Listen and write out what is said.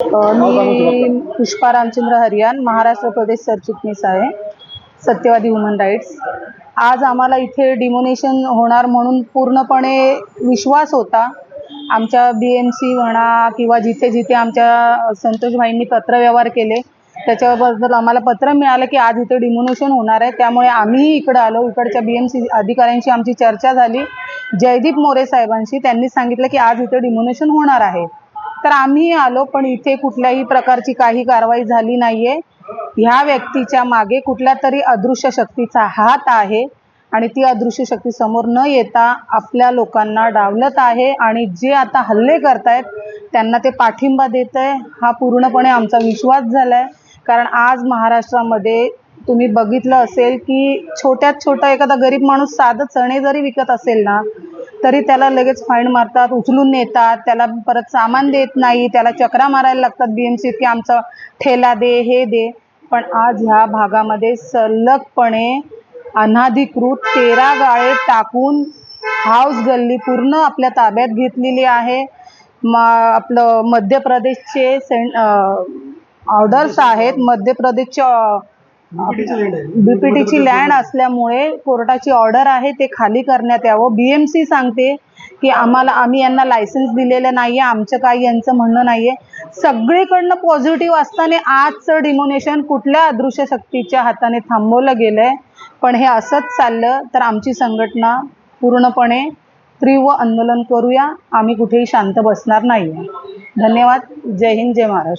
मी पुष्पा रामचंद्र हरियान महाराष्ट्र प्रदेश सरचिटणीस आहे. सत्यवादी वुमन राईट्स आज आम्हाला इथे डिमोनेशन होणार म्हणून पूर्णपणे विश्वास होता. आमच्या बी एम सी म्हणा किंवा जिथे जिथे आमच्या संतोषभाईंनी पत्रव्यवहार केले त्याच्याबद्दल आम्हाला पत्र मिळालं की आज इथे डिमोनेशन होणार आहे. त्यामुळे आम्हीही इकडं आलो. इकडच्या बी एम सी अधिकाऱ्यांशी आमची चर्चा झाली. जयदीप मोरे साहेबांशी त्यांनी सांगितलं की आज इथे डिमोनेशन होणार आहे. तर आम्ही आलो पण इथे कुठल्याही प्रकारची काही कारवाई झाली नाहीये. ह्या व्यक्तीच्या मागे कुठल्या तरी अदृश्य शक्तीचा हात आहे आणि ती अदृश्य शक्ती समोर न येता आपल्या लोकांना डावलत आहे आणि जे आता हल्ले करतायत त्यांना ते पाठिंबा देत आहे हा पूर्णपणे आमचा विश्वास झालाय. कारण आज महाराष्ट्रामध्ये तुम्ही बघितलं असेल की छोट्यात छोटा एखादा गरीब माणूस साधं चणे जरी विकत असेल ना तरी त्याला लगेच फाईन मारतात उचलून नेतात त्याला परत सामान देत नाही त्याला चक्रा मारायला लागतात बी एम सीत की आमचा ठेला दे हे दे. पण आज ह्या भागामध्ये सलगपणे अनाधिकृत तेरा गाळे टाकून हाऊस गल्ली पूर्ण आपल्या ताब्यात घेतलेली आहे. मा आपलं मध्य प्रदेशचे सें ऑर्डर्स आहेत. मध्य प्रदेशच्या बीपीटीची लँड असल्यामुळे कोर्टाची ऑर्डर आहे ते खाली करण्यात यावं. बीएमसी सांगते की आम्हाला आम्ही यांना लायसन्स दिलेलं नाहीये आमचं काही यांचं म्हणणं नाहीये. सगळीकडनं पॉझिटिव्ह असताना आजचं डिमोनेशन कुठल्या अदृश्य शक्तीच्या हाताने थांबवलं गेलंय? पण हे असंच चाललं तर आमची संघटना पूर्णपणे तीव्र आंदोलन करूया. आम्ही कुठेही शांत बसणार नाहीये. धन्यवाद. जय हिंद जय महाराष्ट्र.